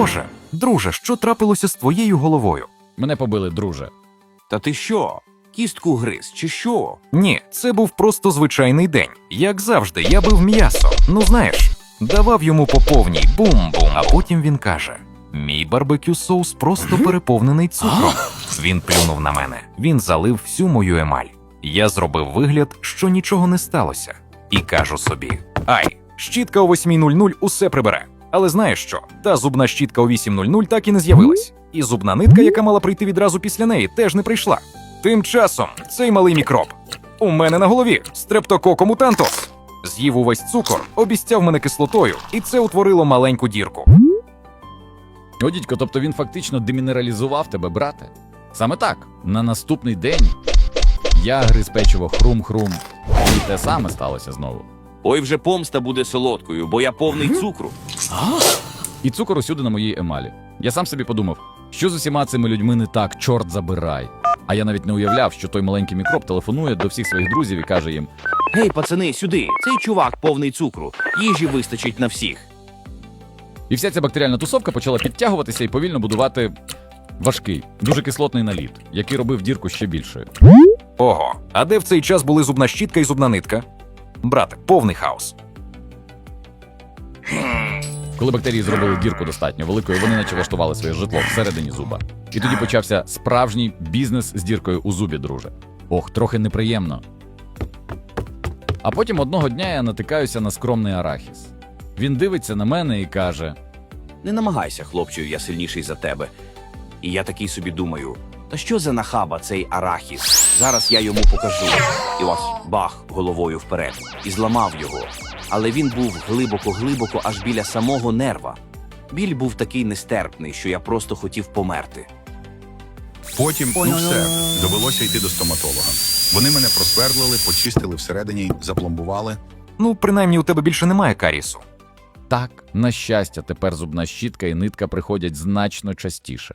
Боже, друже, що трапилося з твоєю головою? Мене побили, друже. Та ти що? Кістку гриз, чи що? Ні, це був просто звичайний день. Як завжди, я бив м'ясо. Ну знаєш, давав йому по повній бум-бум. А потім він каже: Мій барбекю соус просто переповнений цукром. Він плюнув на мене. Він залив всю мою емаль. Я зробив вигляд, що нічого не сталося. І кажу собі: Ай, щітка о 8.00 усе прибере. Але знаєш що? Та зубна щітка о 8.00 так і не з'явилась. І зубна нитка, яка мала прийти відразу після неї, теж не прийшла. Тим часом цей малий мікроб у мене на голові стрептококо мутантос. З'їв увесь цукор, обіцяв мене кислотою, і це утворило маленьку дірку. О, дідько, тобто він фактично демінералізував тебе, брате. Саме так, на наступний день я гриз печиво хрум-хрум. І те саме сталося знову. Ой, вже помста буде солодкою, бо я повний цукру. І цукор усюди на моїй емалі. Я сам собі подумав, що з усіма цими людьми не так, чорт забирай. А я навіть не уявляв, що той маленький мікроб телефонує до всіх своїх друзів і каже їм: Гей, пацани, сюди. Цей чувак повний цукру. Їжі вистачить на всіх. І вся ця бактеріальна тусовка почала підтягуватися і повільно будувати важкий, дуже кислотний наліт, який робив дірку ще більшою. Ого, а де в цей час були зубна щітка і зубна нитка? Брате, повний хаос. Коли бактерії зробили дірку достатньо великою, вони наче влаштували своє житло всередині зуба. І тоді почався справжній бізнес з діркою у зубі, друже. Ох, трохи неприємно. А потім одного дня я натикаюся на скромний арахіс. Він дивиться на мене і каже: Не намагайся, хлопчою, я сильніший за тебе. І я такий собі думаю: та що за нахаба цей арахіс? Зараз я йому покажу. І ось бах головою вперед, і зламав його. Але він був глибоко-глибоко аж біля самого нерва. Біль був такий нестерпний, що я просто хотів померти. Потім, ну все, довелося йти до стоматолога. Вони мене просвердлили, почистили всередині, запломбували. Ну, принаймні, у тебе більше немає карісу. так, на щастя, тепер зубна щітка і нитка приходять значно частіше.